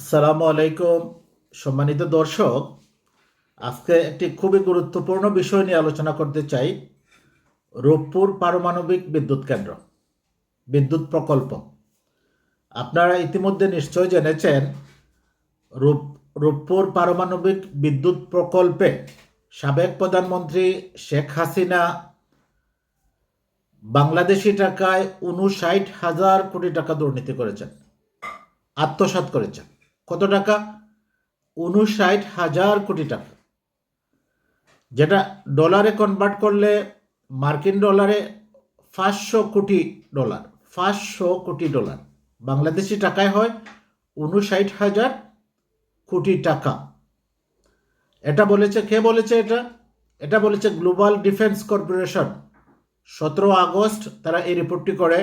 আসসালামু আলাইকুম, সম্মানিত দর্শক। আজকে একটি খুবই গুরুত্বপূর্ণ বিষয় নিয়ে আলোচনা করতে চাই, রূপপুর পারমাণবিক বিদ্যুৎ কেন্দ্র, বিদ্যুৎ প্রকল্প। আপনারা ইতিমধ্যে নিশ্চয় জেনেছেন, রূপ রূপপুর পারমাণবিক বিদ্যুৎ প্রকল্পে সাবেক প্রধানমন্ত্রী শেখ হাসিনা বাংলাদেশি টাকায় উনষাট হাজার কোটি টাকা দুর্নীতি করেছেন, আত্মসাৎ করেছেন। কত টাকা? উনষাট হাজার কোটি টাকা। যেটা ডলারে কনভার্ট করলে মার্কিন ডলারে পাঁচশো কোটি ডলার, পাঁচশো কোটি ডলার। বাংলাদেশি টাকায় হয় উনষাট হাজার কোটি টাকা। এটা বলেছে, কে বলেছে এটা? এটা বলেছে গ্লোবাল ডিফেন্স কর্পোরেশন সতেরো আগস্ট তারা এই রিপোর্টটি করে।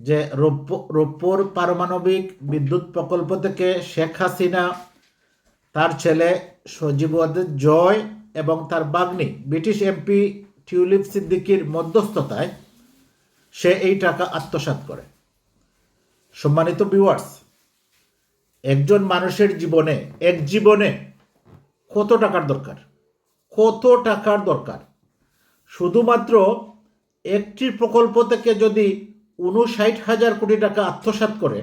যে রূপ- রূপপুর পারমাণবিক বিদ্যুৎ প্রকল্প থেকে শেখ হাসিনা, তার ছেলে সজীব জয় এবং তার বাগ্নি ব্রিটিশ এমপি টিউলিপ সিদ্দিকির মধ্যস্থতায় সে এই টাকা আত্মসাৎ করে। সম্মানিত ভিউয়ার্স একজন মানুষের জীবনে, এক জীবনে কত টাকার দরকার? কত টাকার দরকার? শুধুমাত্র একটি প্রকল্প থেকে যদি উনষাট হাজার কোটি টাকা আত্মসাৎ করে,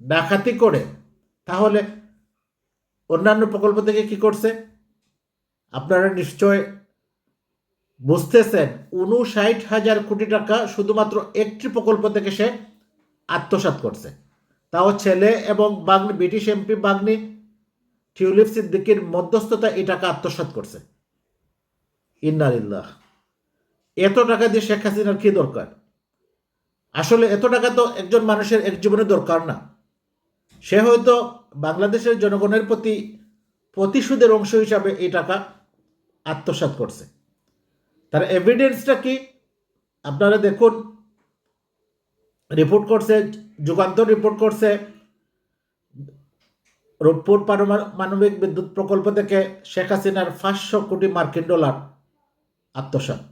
ডাকাতি করে, তাহলে অন্যান্য প্রকল্প থেকে কি করছে? আপনারা নিশ্চয় বুঝতেছেন উনষাট হাজার কোটি টাকা শুধুমাত্র একটি প্রকল্প থেকে সে আত্মসাৎ করছে। তাও ছেলে এবং বাগনি ব্রিটিশ এমপি বাগনি টিউলিপ সিদ্দিকির মধ্যস্থতা এই টাকা আত্মসাৎ করছে। ইন্নালিল্লাহ। এত টাকা দিয়ে শেখ হাসিনার কি দরকার? আসলে এত টাকা তো একজন মানুষের এক জীবনে দরকার না। সে হয়তো বাংলাদেশের জনগণের প্রতি প্রতিশোধের অংশ হিসাবে এই টাকা আত্মসাৎ করছে। তার এভিডেন্সটা কি? আপনারা দেখুন রিপোর্ট করছে, যুগান্তর রিপোর্ট করছে। রূপপুর পারমাণবিক বিদ্যুৎ প্রকল্প থেকে শেখ হাসিনার পাঁচশো কোটি মার্কিন ডলার আত্মসাৎ।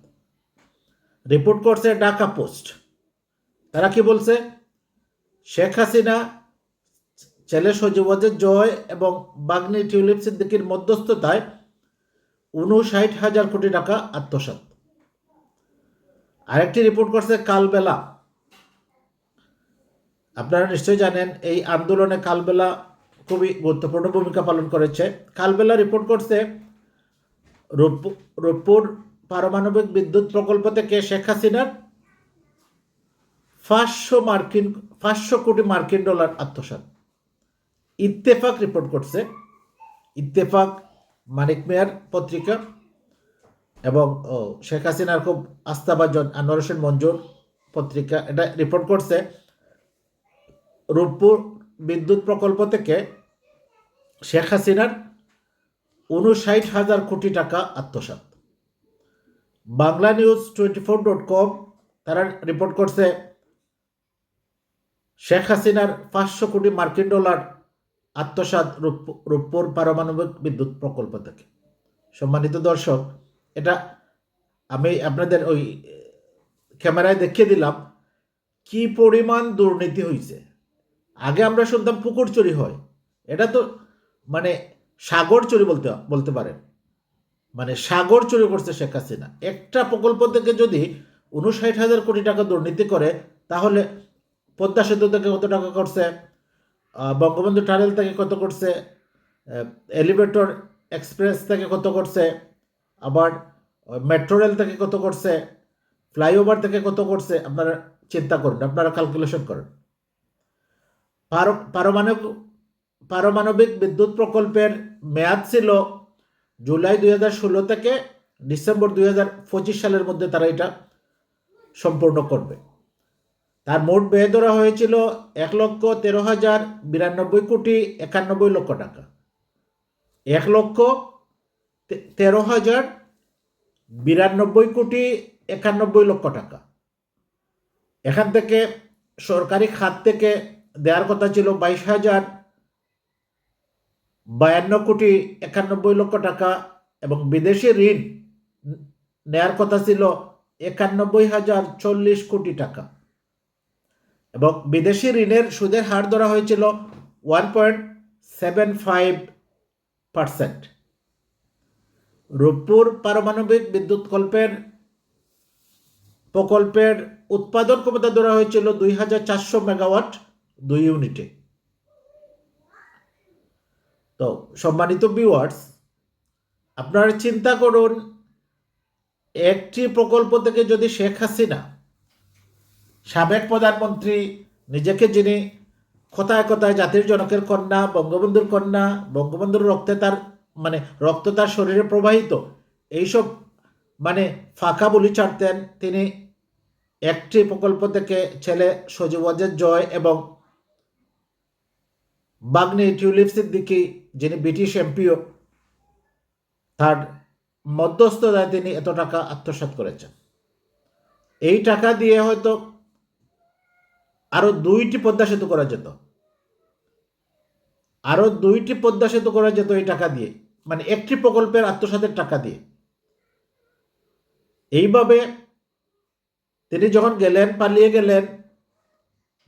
রিপোর্ট করছে ঢাকা পোস্ট। তারা কি বলছে? শেখ হাসিনা, ছেলে সজীবদের জয় এবং বাগনি টিউলিপ সিদ্দিকির মধ্যস্থতায় উনষাট হাজার কোটি টাকা আত্মসাৎ। আরেকটি রিপোর্ট করছে কালবেলা। আপনারা নিশ্চয়ই জানেন, এই আন্দোলনে কালবেলা খুবই গুরুত্বপূর্ণ ভূমিকা পালন করেছে। কালবেলা রিপোর্ট করছে, রূপ- রূপপুর পারমাণবিক বিদ্যুৎ প্রকল্প থেকে শেখ হাসিনার পাঁচশো মার্কিন, পাঁচশো কোটি মার্কিন ডলার আত্মসাৎ। ইত্তেফাক রিপোর্ট করছে। ইত্তেফাক মানিক মেয়ার পত্রিকা এবং শেখ হাসিনার খুব আস্থাভাজন আনোয়ার হোসেন মঞ্জুর পত্রিকা এটা রিপোর্ট করছে। রূপপুর বিদ্যুৎ প্রকল্প থেকে শেখ হাসিনার উনষাট হাজার কোটি টাকা আত্মসাৎ। Bangla news twenty four dot com তারা রিপোর্ট করছে শেখ হাসিনার পাঁচশো কোটি মার্কিন ডলার আত্মসাৎ রূপ- রূপপুর পারমাণবিক বিদ্যুৎ প্রকল্প থেকে। সম্মানিত দর্শক, এটা আমি আপনাদের ওই ক্যামেরায় দেখিয়ে দিলাম কি পরিমাণ দুর্নীতি হয়েছে আগে আমরা শুনতাম পুকুর চুরি হয়। এটা তো মানে সাগর চুরি বলতে বলতে পারেন। মানে সাগর চুরি করছে শেখ হাসিনা। একটা প্রকল্প থেকে যদি উনষাট হাজার কোটি টাকা দুর্নীতি করে, তাহলে পদ্মা সেতু থেকে কত টাকা করছে? বঙ্গবন্ধু টানেল থেকে কত করছে? এলিভেটর এক্সপ্রেস থেকে কত করছে? আবার মেট্রো রেল থেকে কত করছে? ফ্লাইওভার থেকে কত করছে? আপনারা চিন্তা করুন, আপনারা ক্যালকুলেশন করুন। পার- পারমাণবিক পারমাণবিক বিদ্যুৎ প্রকল্পের মেয়াদ ছিল জুলাই দুই হাজার ষোলো থেকে ডিসেম্বর দুই হাজার পঁচিশ সালের মধ্যে তারা এটা সম্পূর্ণ করবে। তার মোট ব্যয় ধরা হয়েছিল এক লক্ষ তেরো হাজার বিরানব্বই কোটি একানব্বই লক্ষ টাকা। এক লক্ষ তেরো হাজার বিরানব্বই কোটি একানব্বই লক্ষ টাকা। এখান থেকে সরকারি খাত থেকে দেওয়ার কথা ছিল বাইশ হাজার বায়ান্ন কোটি একানব্বই লক্ষ টাকা এবং বিদেশি ঋণ নেয়ার কথা ছিল একানব্বই হাজার চল্লিশ কোটি টাকা। এবং বিদেশি ঋণের সুদের হার ধরা হয়েছিল one point seven five percent Rooppur পারমাণবিক বিদ্যুৎ কল্পের প্রকল্পের উৎপাদন ক্ষমতা ধরা হয়েছিল দুই হাজার চারশো মেগাওয়াট দুই ইউনিটে। তো সম্মানিত ভিউয়ার্স আপনারা চিন্তা করুন, একটি প্রকল্প থেকে যদি শেখ হাসিনা সাবেক প্রধানমন্ত্রী, নিজেকে যিনি কথায় কথায় জাতির জনকের কন্যা, বঙ্গবন্ধুর কন্যা, বঙ্গবন্ধুর রক্তে তার মানে রক্ত তার শরীরে প্রবাহিত, এইসব মানে ফাঁকা বলি ছাড়তেন তিনি একটি প্রকল্প থেকে ছেলে সজীবজের জয় এবং বাগ্নি টিউলিপ সিদ্দিকি, যিনি ব্রিটিশ এমপিও, তার মধ্যস্থতায় তিনি এত টাকা আত্মসাৎ করেছেন। এই টাকা দিয়ে হয়তো আরও দুইটি পদ্মা সেতু করা যেত। আরও দুইটি পদ্মা সেতু করা যেত এই টাকা দিয়ে। মানে একটি প্রকল্পের আত্মসাতের টাকা দিয়ে। এইভাবে তিনি যখন গেলেন, পালিয়ে গেলেন,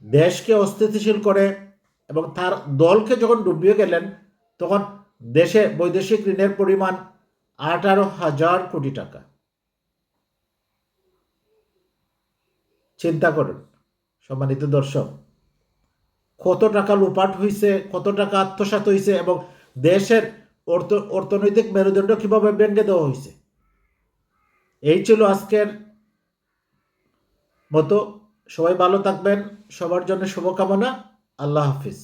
দেশকে অস্থিতিশীল করে এবং তার দলকে যখন ডুবিয়ে গেলেন, তখন দেশে বৈদেশিক ঋণের পরিমাণ আঠারো হাজার কোটি টাকা। চিন্তা করুন। সম্মানিত দর্শক, কত টাকা লুপাট হয়েছে কত টাকা আত্মসাত হয়েছে এবং দেশের অর্থ, অর্থনৈতিক মেরুদণ্ড কীভাবে ভেঙে দেওয়া হয়েছে এই ছিল আজকের মতো। সবাই ভালো থাকবেন। সবার জন্য শুভকামনা। আল্লাহ হাফিজ।